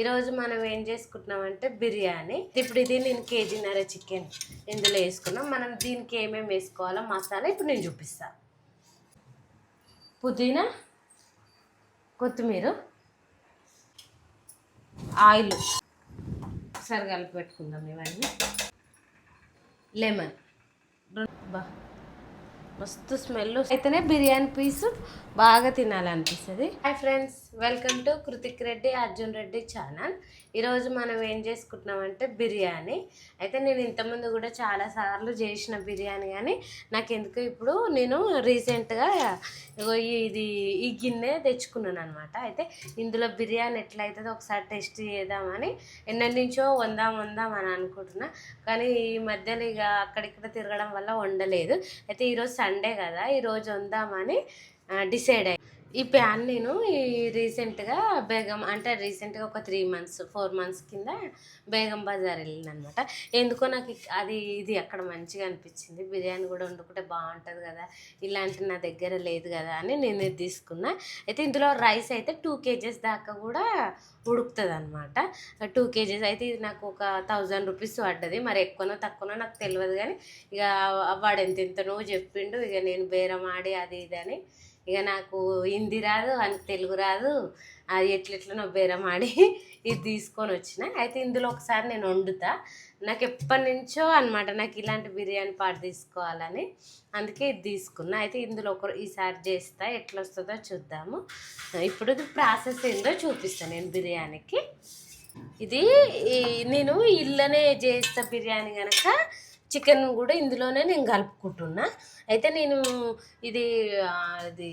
ఈరోజు మనం ఏం చేసుకుంటున్నామంటే బిర్యానీ. ఇప్పుడు ఇది నేను కేజీన్నర చికెన్ ఇందులో వేసుకున్నాం. మనం దీనికి ఏమేమి వేసుకోవాలో మసాలా ఇప్పుడు నేను చూపిస్తాను పుదీనా కొత్తిమీర ఆయిల్. ఒకసారి కలిపి పెట్టుకుందాం ఇవన్నీ. లెమన్. బా. మస్తు స్మెల్ అయితేనే బిర్యానీ పీసు బాగా తినాలనిపిస్తుంది. Hi friends welcome to Kruthik Reddy Arjun Reddy channel ఈరోజు మనం ఏం చేసుకుంటున్నామంటే బిర్యానీ. అయితే నేను ఇంతకుముందు కూడా చాలా సార్లు చేసిన బిర్యానీ కానీ నాకు ఎందుకు ఇప్పుడు నేను రీసెంట్గా ఇది ఈ గిన్నె తెచ్చుకున్నాను అనమాట అయితే ఇందులో బిర్యానీ ఎట్లయితే ఒకసారి టెస్ట్ చేద్దామని ఎన్నటి నుంచో వందాం వందాం అని అనుకుంటున్నా. కానీ ఈ మధ్యలో ఇక అక్కడిక్కడ తిరగడం వల్ల వండలేదు. అయితే ఈరోజు సండే కదా ఈరోజు వందామని డిసైడ్ అయ్యి. ఈ ప్యాన్ నేను ఈ రీసెంట్గా బేగం అంటే రీసెంట్గా ఒక త్రీ మంత్స్ ఫోర్ మంత్స్ కింద బేగం బజార్ వెళ్ళింది అనమాట ఎందుకో నాకు అది ఇది అక్కడ మంచిగా అనిపించింది. బిర్యానీ కూడా వండుకుంటే బాగుంటుంది కదా ఇలాంటి నా దగ్గర లేదు కదా అని నేను తీసుకున్నా. అయితే ఇందులో రైస్ అయితే టూ కేజెస్ దాకా కూడా ఉడుకుతుంది అనమాట టూ కేజెస్ అయితే ఇది నాకు ఒక థౌజండ్ రూపీస్ పడ్డది. మరి ఎక్కువనో తక్కువనో నాకు తెలియదు కానీ ఇక వాడు ఎంత ఎంతనో చెప్పిండు. ఇక నేను బేరం ఆడి అది ఇది అని ఇక నాకు హిందీ రాదు అని తెలుగు రాదు. అది ఎట్లెట్లనో బేరం ఆడి ఇది తీసుకొని వచ్చిన. అయితే ఇందులో ఒకసారి నేను వండుతా. నాకు ఎప్పటి నుంచో అనమాట నాకు ఇలాంటి బిర్యానీ పాటు తీసుకోవాలని. అందుకే ఇది తీసుకున్నా. అయితే ఇందులో ఒక ఈసారి చేస్తా. ఎట్లా వస్తుందో చూద్దాము. ఇప్పుడు ఇది ప్రాసెస్ ఏందో చూపిస్తాను నేను బిర్యానీకి. ఇది ఈ- నేను ఇళ్ళనే చేస్తా బిర్యానీ కనుక చికెన్ కూడా ఇందులోనే నేను కలుపుకుంటున్నా. అయితే నేను ఇది ఇది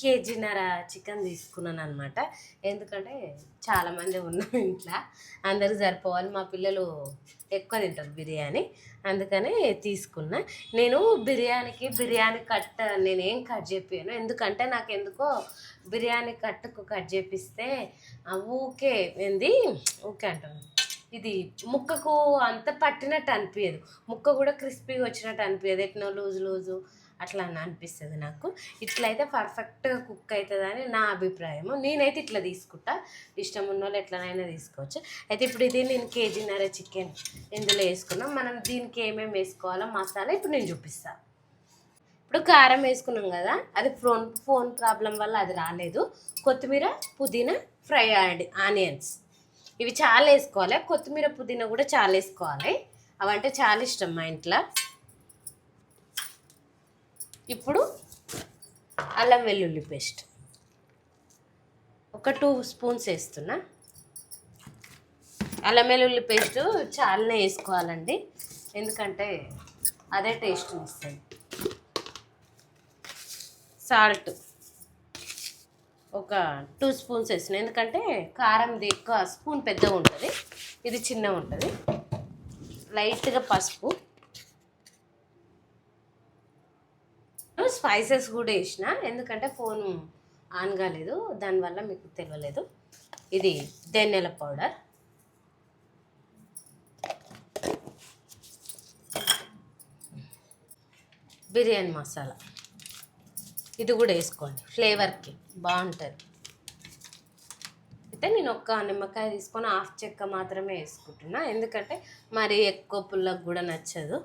కేజీన్నర చికెన్ తీసుకున్నాను అనమాట ఎందుకంటే చాలామంది ఉన్నాం ఇంట్లో. అందరూ సరిపోవాలి. మా పిల్లలు ఎక్కువ తింటారు బిర్యానీ. అందుకనే తీసుకున్నా. నేను బిర్యానీకి బిర్యానీ కట్ నేనేం కట్ చెప్పాను. ఎందుకంటే నాకు ఎందుకో బిర్యానీ కట్టుకు కట్ చేపిస్తే ఊకే ఏంది? ఊకే అంటాను ఇది ముక్కకు అంత పట్టినట్టు అనిపించదు ముక్క కూడా క్రిస్పీగా వచ్చినట్టు అనిపించదు ఎట్నో లూజు లూజు అట్లా అని అనిపిస్తుంది నాకు. ఇట్లయితే పర్ఫెక్ట్గా కుక్ అవుతుందని నా అభిప్రాయము. నేనైతే ఇట్లా తీసుకుంటా. ఇష్టం ఉన్న వాళ్ళు ఎట్లనైనా తీసుకోవచ్చు. అయితే ఇప్పుడు ఇది నేను కేజీన్నర చికెన్ ఇందులో వేసుకున్నాం. మనం దీనికి ఏమేమి వేసుకోవాలో మసాలా ఇప్పుడు నేను చూపిస్తాను ఇప్పుడు కారం వేసుకున్నాం కదా అది ఫోన్ ఫోన్ ప్రాబ్లం వల్ల అది రాలేదు. కొత్తిమీర పుదీనా ఫ్రై ఆనియన్స్. ఇవి చాలా వేసుకోవాలి. కొత్తిమీర పుదీనా కూడా చాలా వేసుకోవాలి. అవంటే చాలా ఇష్టం మా ఇంట్లో. ఇప్పుడు అల్లం వెల్లుల్లి పేస్ట్. ఒక టూ స్పూన్స్ వేస్తున్నా. అల్లం వెల్లుల్లి పేస్ట్ చాలానే వేసుకోవాలండి. ఎందుకంటే అదే టేస్ట్ వస్తుంది సాల్ట్. ఒక టూ స్పూన్స్ వేసిన. ఎందుకంటే కారంది ఎక్కువ స్పూన్ పెద్దగా ఉంటుంది. ఇది చిన్నగా ఉంటుంది. లైట్గా పసుపు. స్పైసెస్ కూడా వేసిన. ఎందుకంటే ఫోన్ ఆన్ కాలేదు. దానివల్ల మీకు తెలియలేదు. ఇది ధనియాల పౌడర్. బిర్యానీ మసాలా. ఇది కూడా వేసుకోండి. ఫ్లేవర్కి బాగుంటుంది. అయితే నేను ఒక్క నిమ్మకాయ తీసుకొని హాఫ్ చెక్క మాత్రమే వేసుకుంటున్నా. ఎందుకంటే మరి ఎక్కువ పుల్లకు కూడా నచ్చదు.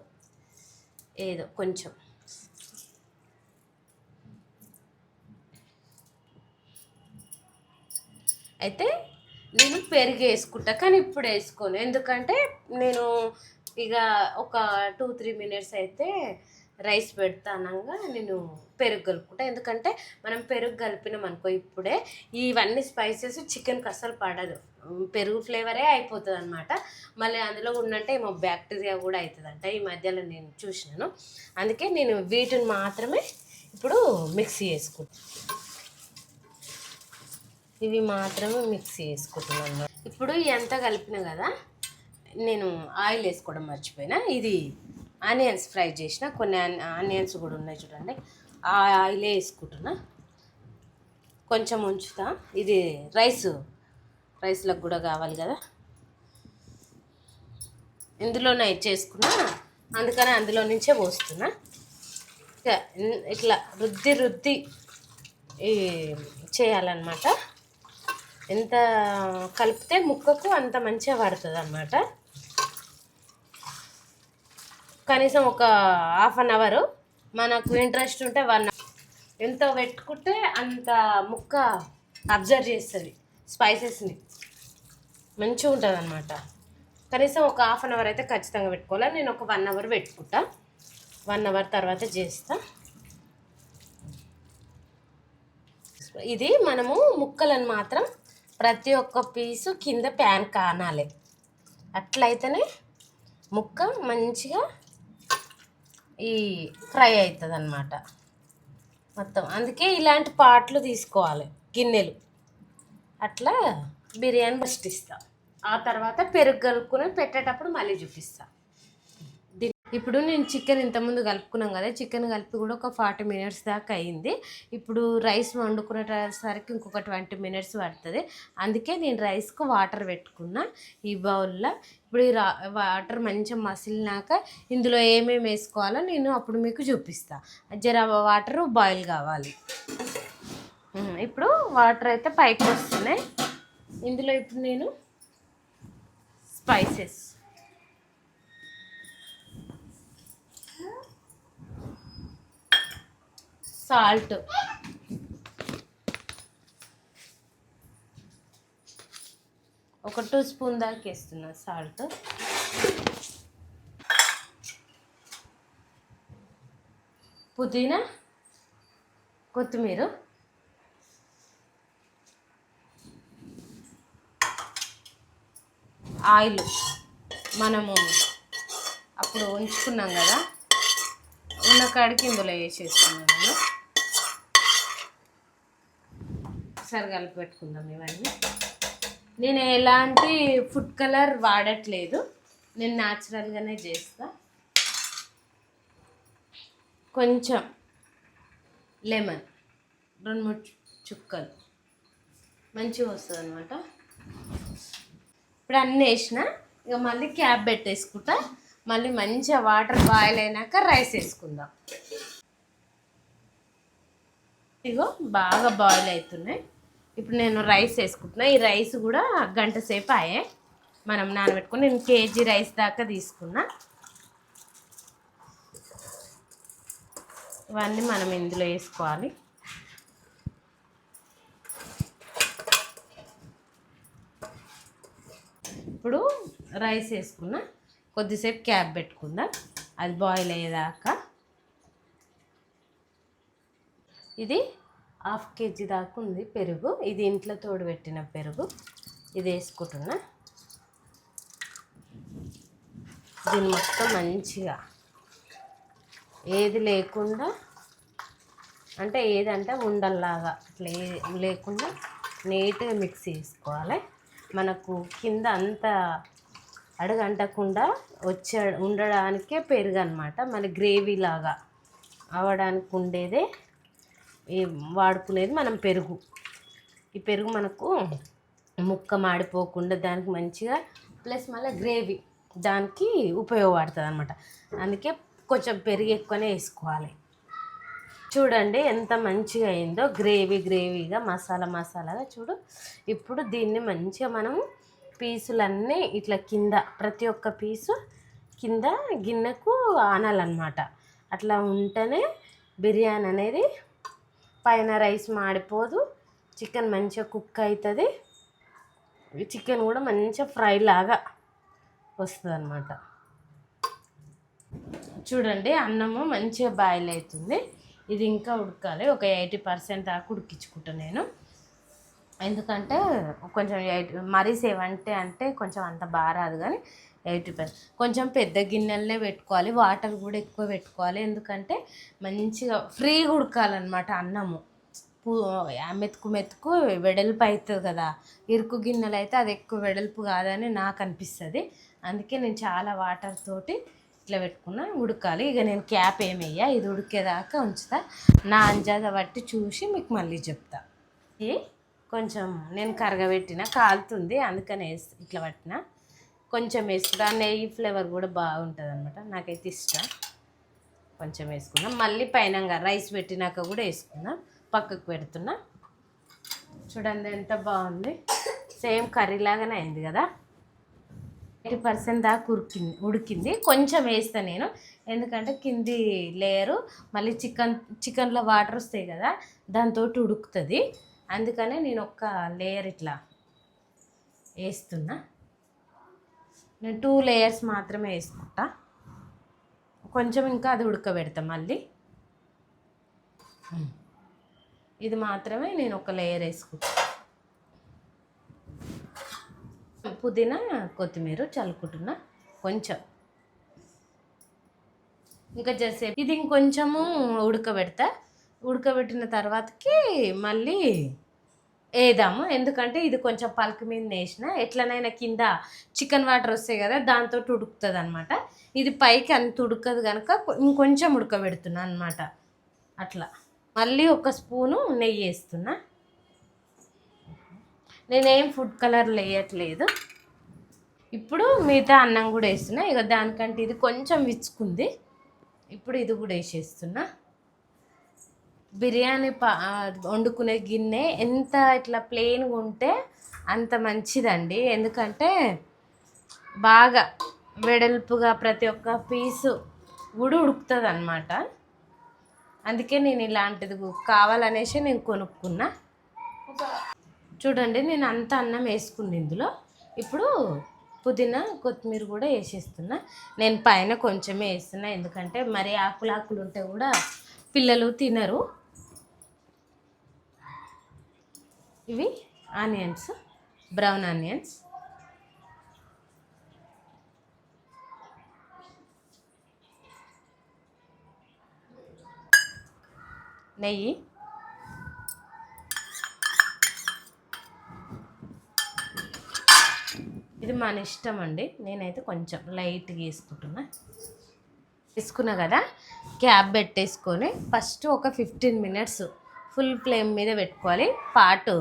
ఏదో కొంచెం. అయితే నేను పెరుగు వేసుకుంటా కానీ ఇప్పుడు వేసుకోను. ఎందుకంటే నేను ఇక ఒక టూ త్రీ మినిట్స్ అయితే రైస్ పెడతానంగా నేను పెరుగు కలుపుకుంటా. ఎందుకంటే మనం పెరుగు కలిపినాం అనుకో ఇప్పుడే ఇవన్నీ స్పైసెస్ చికెన్కి అస్సలు పడదు. పెరుగు ఫ్లేవరే అయిపోతుంది అనమాట మళ్ళీ అందులో ఉన్నంటే ఏమో బ్యాక్టీరియా కూడా అవుతుందంట ఈ మధ్యలో నేను చూసినాను. అందుకే నేను వీటిని మాత్రమే ఇప్పుడు మిక్సీ చేసుకుంటాను ఇవి మాత్రమే మిక్సీ చేసుకుంటున్నాను. ఇప్పుడు ఎంత కలిపిన కదా నేను ఆయిల్ వేసుకోవడం మర్చిపోయినా. ఇది ఆనియన్స్ ఫ్రై చేసిన కొన్ని ఆనియన్స్ కూడా ఉన్నాయి చూడండి. ఆ ఆయిలే వేసుకుంటున్నా. కొంచెం ఉంచుతా. ఇది రైస్ రైస్లకు కూడా కావాలి కదా. ఇందులోనే చేసుకున్నా. అందుకని అందులో నుంచే పోస్తున్నా. ఇక ఇట్లా రుద్ది రుద్ది చేయాలన్నమాట. ఎంత కలిపితే ముక్కకు అంత మంచిగా పడుతుంది అన్నమాట కనీసం ఒక హాఫ్ అన్ అవరు. మనకు ఇంట్రెస్ట్ ఉంటే వన్ ఎంత పెట్టుకుంటే అంత ముక్క అబ్జర్వ్ చేస్తుంది స్పైసెస్ని మంచిగా ఉంటుంది అనమాట కనీసం ఒక హాఫ్ అన్ అవర్ అయితే ఖచ్చితంగా పెట్టుకోవాలి. నేను ఒక వన్ అవర్ పెట్టుకుంటా. వన్ అవర్ తర్వాత చేస్తా. ఇది మనము ముక్కలను మాత్రం ప్రతి ఒక్క పీసు కింద ప్యాన్ కానాలి. అట్లయితేనే ముక్క మంచిగా ఈ ఫ్రై అవుతుంది అనమాట మొత్తం అందుకే ఇలాంటి పాట్లు తీసుకోవాలి గిన్నెలు. అట్లా బిర్యానీ ఫస్ట్ ఇస్తా. ఆ తర్వాత పెరుగు కలుపుకొని పెట్టేటప్పుడు మళ్ళీ చూపిస్తా. ఇప్పుడు నేను చికెన్ ఇంతకుముందు కలుపుకున్నాం కదా చికెన్ కలిపి కూడా ఒక ఫార్టీ మినిట్స్ దాకా అయింది. ఇప్పుడు రైస్ వండుకునేసరికి ఇంకొక ట్వంటీ మినిట్స్ పడుతుంది. అందుకే నేను రైస్కు వాటర్ పెట్టుకున్నా ఈ బౌల్లో. ఇప్పుడు ఈ రా వాటర్ మంచిగా మసిలినాక ఇందులో ఏమేమి వేసుకోవాలో నేను అప్పుడు మీకు చూపిస్తాను జర వాటర్ బాయిల్ కావాలి. ఇప్పుడు వాటర్ అయితే పైకి వస్తున్నాయి. ఇందులో ఇప్పుడు నేను స్పైసెస్ సాల్ట్. ఒక టూ స్పూన్ దాకా వేస్తున్నా సాల్ట్. పుదీనా కొత్తిమీర. ఆయిల్ మనము అప్పుడు ఉంచుకున్నాం కదా ఉన్న కాడికి ఇందులో వేసేస్తున్నాను నేను ఒకసారి కలిపి పెట్టుకుందాం ఇవన్నీ. నేను ఎలాంటి ఫుడ్ కలర్ వాడట్లేదు. నేను న్యాచురల్గానే చేస్తా. కొంచెం లెమన్ రెండు మూడు చుక్కలు. మంచిగా వస్తుంది అనమాట ఇప్పుడు అన్నీ వేసిన ఇక మళ్ళీ క్యాప్ పెట్టేసుకుంటా. మళ్ళీ మంచిగా వాటర్ బాయిల్ అయినాక రైస్ వేసుకుందాం. ఇగో బాగా బాయిల్ అవుతున్నాయి. ఇప్పుడు నేను రైస్ వేసుకుంటున్నా. ఈ రైస్ కూడా గంట సేపు ఆయే. మనం నానబెట్టుకుని నేను కేజీ రైస్ దాకా తీసుకున్నా. ఇవన్నీ మనం ఇందులో వేసుకోవాలి. ఇప్పుడు రైస్ వేసుకున్నా. కొద్దిసేపు క్యాప్ పెట్టుకుందాం. అది బాయిల్ అయ్యేదాకా. ఇది హాఫ్ కేజీ దాకా ఉంది పెరుగు. ఇది ఇంట్లో తోడు పెట్టిన పెరుగు. ఇది వేసుకుంటున్నా. దీన్ని మొత్తం మంచిగా ఏది లేకుండా అంటే ఏదంటే ఉండల్లాగా అట్లా లేకుండా నీట్గా మిక్స్ చేసుకోవాలి. మనకు కింద అంత అడుగంటకుండా వచ్చే ఉండడానికే పెరుగు అనమాట మన గ్రేవీ లాగా అవడానికి ఉండేదే వాడుకునేది మనం పెరుగు. ఈ పెరుగు మనకు ముక్క మాడిపోకుండా దానికి మంచిగా ప్లస్ మళ్ళీ గ్రేవీ దానికి ఉపయోగపడుతుంది అనమాట అందుకే కొంచెం పెరుగు ఎక్కువనే వేసుకోవాలి. చూడండి ఎంత మంచిగా అయిందో గ్రేవీ గ్రేవీగా మసాలా మసాలాగా చూడు. ఇప్పుడు దీన్ని మంచిగా మనం పీసులన్నీ ఇట్లా కింద ప్రతి ఒక్క పీసు కింద గిన్నెకు ఆనాలన్నమాట. అట్లా ఉంటేనే బిర్యానీ అనేది పైన రైస్ మాడిపోదు. చికెన్ మంచిగా కుక్ అవుతుంది చికెన్ కూడా మంచిగా ఫ్రై లాగా వస్తుంది అనమాట చూడండి అన్నము మంచిగా బాయిల్ అవుతుంది ఇది ఇంకా ఉడకాలి. ఒక ఎయిటీ పర్సెంట్ దాకా ఉడికించుకుంటాను నేను. ఎందుకంటే కొంచెం ఎయిట్ మరీ సేవంటే అంటే కొంచెం అంత బాగా రాదు కానీ ఎయిటీ పర్సెంట్ కొంచెం పెద్ద గిన్నెలనే పెట్టుకోవాలి వాటర్ కూడా ఎక్కువ పెట్టుకోవాలి. ఎందుకంటే మంచిగా ఫ్రీగా ఉడకాలన్నమాట అన్నము. పూ మెతుకు మెతుకు వెడల్పు అవుతుంది కదా. ఇరుకు గిన్నెలు అయితే అది ఎక్కువ వెడల్పు కాదని నాకు అనిపిస్తుంది. అందుకే నేను చాలా వాటర్ తోటి ఇట్లా పెట్టుకున్నా ఉడకాలి. ఇక నేను క్యాప్ ఏమయ్యా ఇది ఉడికేదాకా ఉంచుతా. నా అంజాద బట్టి చూసి మీకు మళ్ళీ చెప్తా. ఇది కొంచెం నేను కరగబెట్టిన కాలుతుంది అందుకనే ఇట్లా పట్టిన. కొంచెం వేసుకుంటా నెయ్యి ఫ్లేవర్ కూడా బాగుంటుంది అనమాట నాకైతే ఇష్టం. కొంచెం వేసుకున్నాం. మళ్ళీ పైన రైస్ పెట్టినాక కూడా వేసుకున్నాం. పక్కకు పెడుతున్నా. చూడండి ఎంత బాగుంది. సేమ్ కర్రీ లాగానే అయింది కదా. ఎయిటీ పర్సెంట్ దాకా ఉడికింది. ఉడికింది. కొంచెం వేస్తా నేను. ఎందుకంటే కింది లేయరు. మళ్ళీ చికెన్ చికెన్లో వాటర్ వస్తాయి కదా దాంతో ఉడుకుతుంది. అందుకనే నేను ఒక్క లేయర్ ఇట్లా వేస్తున్నా. నేను టూ లేయర్స్ మాత్రమే వేసుకుంటా. కొంచెం ఇంకా అది ఉడకబెడతా మళ్ళీ. ఇది మాత్రమే నేను ఒక లేయర్ వేసుకుంటా. పుదీనా కొత్తిమీర చల్లుకుంటున్నా కొంచెం. ఇంకా జసేపు ఇది ఇంకొంచెము ఉడకబెడతా. ఉడకబెట్టిన తర్వాతకి మళ్ళీ వేద్దాము ఎందుకంటే ఇది కొంచెం పలక మీద వేసిన ఎట్లనైనా కింద చికెన్ వాటర్ వస్తాయి కదా దాంతో ఉడుకుతుంది అనమాట ఇది పైకి అంత ఉడకదు కనుక ఇంకొంచెం ఉడకబెడుతున్నా అనమాట అట్లా. మళ్ళీ ఒక స్పూను నెయ్యి వేస్తున్నా. నేనేం ఫుడ్ కలర్ వేయట్లేదు ఇప్పుడు మిగతా అన్నం కూడా వేస్తున్నా. ఇక దానికంటే ఇది కొంచెం విచ్చుకుంది. ఇప్పుడు ఇది కూడా వేసేస్తున్నా. బిర్యానీ పా వండుకునే గిన్నె ఎంత ఇట్లా ప్లెయిన్గా ఉంటే అంత మంచిదండి. ఎందుకంటే బాగా వెడల్పుగా ప్రతి ఒక్క పీసు కూడా ఉడుకుతుంది అనమాట అందుకే నేను ఇలాంటిది కావాలనేసి నేను కొనుక్కున్నా. చూడండి నేను అంత అన్నం వేసుకున్న ఇందులో. ఇప్పుడు పుదీనా కొత్తిమీర కూడా వేసేస్తున్నా. నేను పైన కొంచెమే వేస్తున్నా ఎందుకంటే మరి ఆకులు ఆకులు ఉంటే కూడా పిల్లలు తినరు. ఇవి ఆనియన్స్ బ్రౌన్ ఆనియన్స్. నెయ్యి. ఇది మన ఇష్టం అండి. నేనైతే కొంచెం లైట్గా వేసుకుంటున్నా. వేసుకున్నా కదా క్యాప్ పెట్టేసుకొని ఫస్ట్ ఒక ఫిఫ్టీన్ మినిట్స్ ఫుల్ ఫ్లేమ్ మీద పెట్టుకోవాలి. పాటు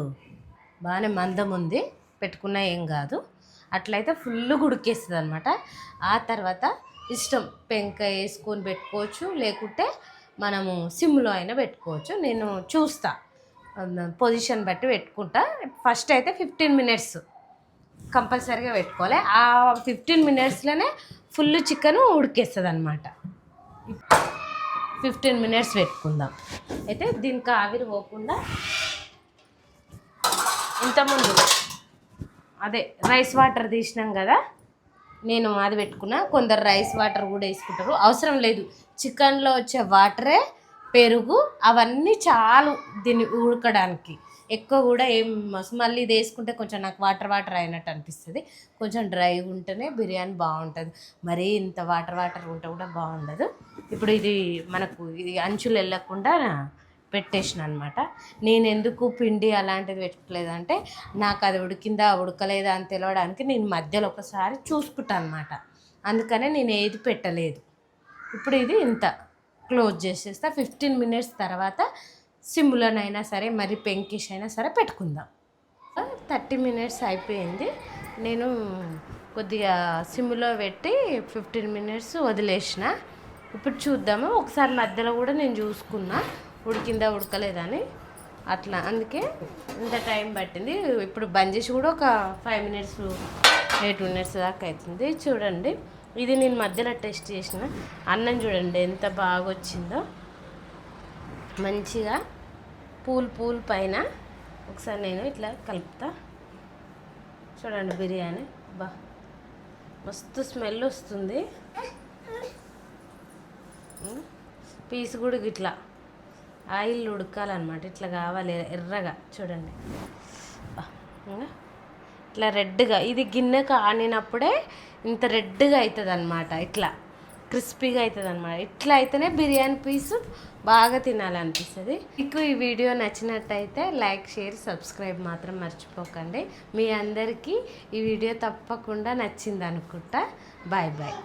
బాగానే మందం ఉంది. పెట్టుకున్నా ఏం కాదు. అట్లయితే ఫుల్ ఉడికేస్తుంది అనమాట ఆ తర్వాత ఇష్టం పెంక వేసుకొని పెట్టుకోవచ్చు. లేకుంటే మనము సిమ్లో అయినా పెట్టుకోవచ్చు. నేను చూస్తా. పొజిషన్ బట్టి పెట్టుకుంటా. ఫస్ట్ అయితే ఫిఫ్టీన్ మినిట్స్ కంపల్సరీగా పెట్టుకోవాలి. ఆ ఫిఫ్టీన్ మినిట్స్లోనే ఫుల్ చికెన్ ఉడికేస్తుంది అనమాట ఫిఫ్టీన్ మినిట్స్ పెట్టుకుందాం. అయితే దీనికి ఆవిరి పోకుండా ఇంతకుముందు అదే రైస్ వాటర్ తీసినాం కదా నేను అది పెట్టుకున్నా. కొందరు రైస్ వాటర్ కూడా వేసుకుంటారు. అవసరం లేదు. చికెన్లో వచ్చే వాటరే పెరుగు అవన్నీ చాలు దీన్ని ఉడకడానికి. ఎక్కువ కూడా ఏం మళ్ళీ ఇది వేసుకుంటే కొంచెం నాకు వాటర్ వాటర్ అయినట్టు అనిపిస్తుంది. కొంచెం డ్రై ఉంటేనే బిర్యానీ బాగుంటుంది. మరీ ఇంత వాటర్ వాటర్ ఉంటే కూడా బాగుండదు. ఇప్పుడు ఇది మనకు ఇది అంచులు వెళ్ళకుండా పెట్టేసిన అనమాట నేను ఎందుకు పిండి అలాంటిది పెట్టలేదంటే నాకు అది ఉడికిందా ఉడకలేదా అని తెలవడానికి నేను మధ్యలో ఒకసారి చూసుకుంటాను అనమాట అందుకనే నేను ఏది పెట్టలేదు. ఇప్పుడు ఇది ఇంత. క్లోజ్ చేసేస్తా. ఫిఫ్టీన్ మినిట్స్ తర్వాత సిమ్లోనైనా సరే మరి పెంకిష్ అయినా సరే పెట్టుకుందాం. థర్టీ మినిట్స్ అయిపోయింది. నేను కొద్దిగా సిమ్లో పెట్టి ఫిఫ్టీన్ మినిట్స్ వదిలేసిన. ఇప్పుడు చూద్దాము. ఒకసారి మధ్యలో కూడా నేను చూసుకున్నా. ఉడికిందా ఉడకలేదని. అట్లా అందుకే ఇంత టైం పట్టింది. ఇప్పుడు బంద్ చేసి కూడా ఒక ఫైవ్ మినిట్స్ ఎయిట్ మినిట్స్ దాకా అవుతుంది. చూడండి. ఇది నేను మధ్యలో టెస్ట్ చేసిన. అన్నం చూడండి ఎంత బాగా వచ్చిందో మంచిగా పూల్ పూల్ పైన ఒకసారి నేను ఇట్లా కలుపుతా. చూడండి బిర్యానీ. బా. మస్తు స్మెల్ వస్తుంది. పీస్ కూడా ఇట్లా. ఆయిల్ ఉడకాలన్నమాట. ఇట్లా కావాలి ఎర్రగా. చూడండి. ఇట్లా రెడ్గా. ఇది గిన్నె కానినప్పుడే ఇంత రెడ్గా అవుతుంది అనమాట ఇట్లా. క్రిస్పీగా అవుతుంది అనమాట ఇట్లా అయితేనే బిర్యానీ పీసు బాగా తినాలనిపిస్తుంది. మీకు ఈ వీడియో నచ్చినట్టయితే లైక్ షేర్ సబ్స్క్రైబ్ మాత్రం మర్చిపోకండి. మీ అందరికీ ఈ వీడియో తప్పకుండా నచ్చింది అనుకుంటా బాయ్ బాయ్.